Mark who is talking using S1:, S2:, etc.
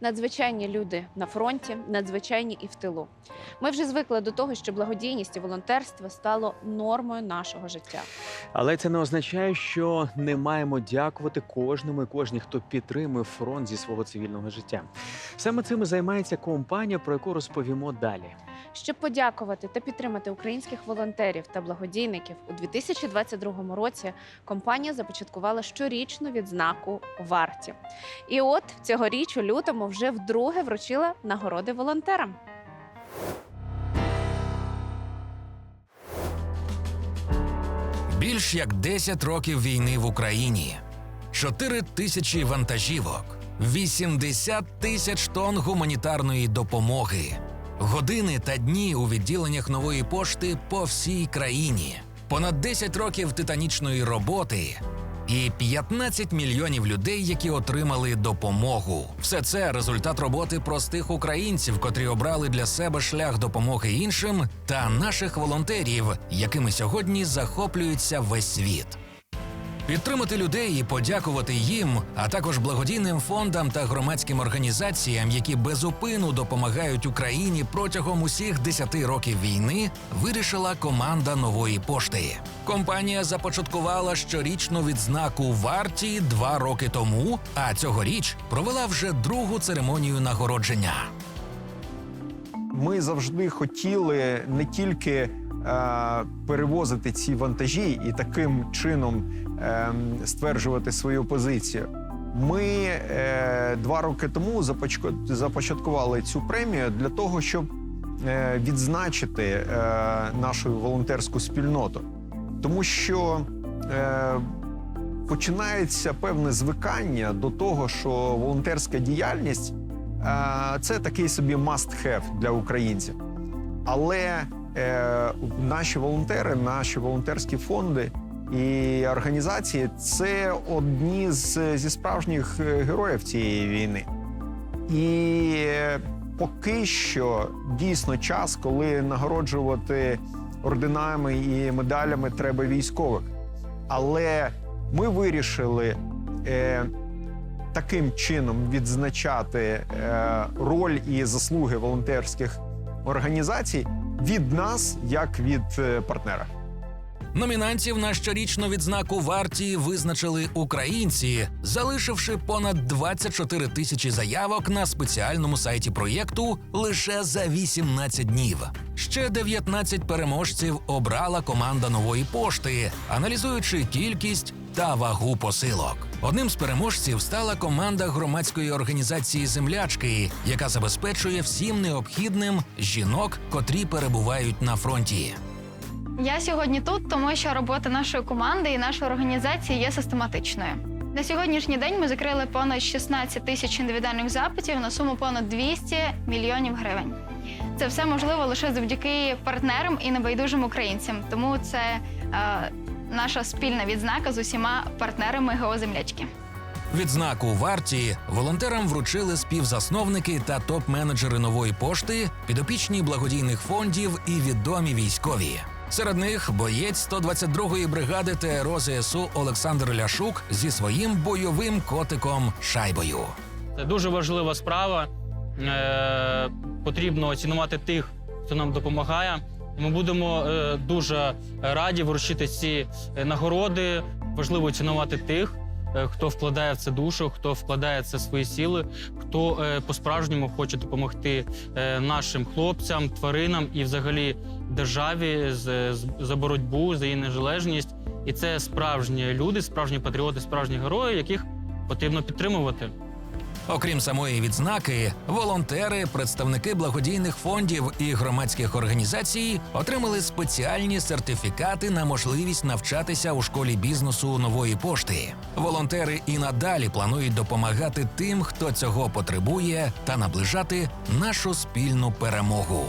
S1: Надзвичайні люди на фронті, надзвичайні і в тилу. Ми вже звикли до того, що благодійність і волонтерство стало нормою нашого життя.
S2: Але це не означає, що не маємо дякувати кожному і кожній, хто підтримує фронт зі свого цивільного життя. Саме цим і займається компанія, про яку розповімо далі.
S1: Щоб подякувати та підтримати українських волонтерів та благодійників у 2022 році компанія започаткувала щорічну відзнаку варті. І от цьогоріч у лютому вже вдруге вручила нагороди волонтерам.
S3: Більш як 10 років війни в Україні, 4 тисячі вантажівок, 80 тисяч тонн гуманітарної допомоги, години та дні у відділеннях нової пошти по всій країні, понад 10 років титанічної роботи. І 15 мільйонів людей, які отримали допомогу. Все це результат роботи простих українців, котрі обрали для себе шлях допомоги іншим, та наших волонтерів, якими сьогодні захоплюється весь світ. Підтримати людей і подякувати їм, а також благодійним фондам та громадським організаціям, які безупину допомагають Україні протягом усіх 10 років війни, вирішила команда нової пошти. Компанія започаткувала щорічну відзнаку варті два роки тому, а цьогоріч провела вже другу церемонію нагородження.
S4: Ми завжди хотіли не тільки перевозити ці вантажі і таким чином е, стверджувати свою позицію. Ми е, два роки тому започаткували цю премію для того, щоб е, відзначити е, нашу волонтерську спільноту, тому що е, починається певне звикання до того, що волонтерська діяльність е, це такий собі must-have для українців. Але е, наші волонтери, наші волонтерські фонди і організації це одні з зі справжніх е, героїв цієї війни. І е, поки що дійсно час, коли нагороджувати орденами і медалями треба військових. Але ми вирішили е, таким чином відзначати е, роль і заслуги волонтерських організацій від нас, як від е, партнера.
S3: Номінантів на щорічну відзнаку варті визначили українці, залишивши понад 24 тисячі заявок на спеціальному сайті проєкту лише за 18 днів. Ще 19 переможців обрала команда нової пошти, аналізуючи кількість та вагу посилок. Одним з переможців стала команда громадської організації Землячки, яка забезпечує всім необхідним жінок, котрі перебувають на фронті.
S5: Я сьогодні тут, тому що робота нашої команди і нашої організації є систематичною. На сьогоднішній день ми закрили понад 16 тисяч індивідуальних запитів на суму понад 200 мільйонів гривень. Це все можливо лише завдяки партнерам і небайдужим українцям. Тому це е, наша спільна відзнака з усіма партнерами ГО «Землячки».
S3: Відзнаку варті волонтерам вручили співзасновники та топ-менеджери нової пошти, підопічні благодійних фондів і відомі військові. Серед них боєць 122-ї бригади ТРО ЗСУ Олександр Ляшук зі своїм бойовим котиком шайбою.
S6: Це дуже важлива справа. Е, потрібно цінувати тих, хто нам допомагає. Ми будемо е, дуже раді вручити ці е, нагороди. Важливо цінувати тих, е, хто вкладає в це душу, хто вкладає в це свої сили, хто по-справжньому хоче допомогти нашим хлопцям, тваринам і взагалі державі за боротьбу, за її незалежність. І це справжні люди, справжні патріоти, справжні герої, яких потрібно підтримувати.
S3: Окрім самої відзнаки, волонтери, представники благодійних фондів і громадських організацій отримали спеціальні сертифікати на можливість навчатися у школі бізнесу нової пошти. Волонтери і надалі планують допомагати тим, хто цього потребує, та наближати нашу спільну перемогу.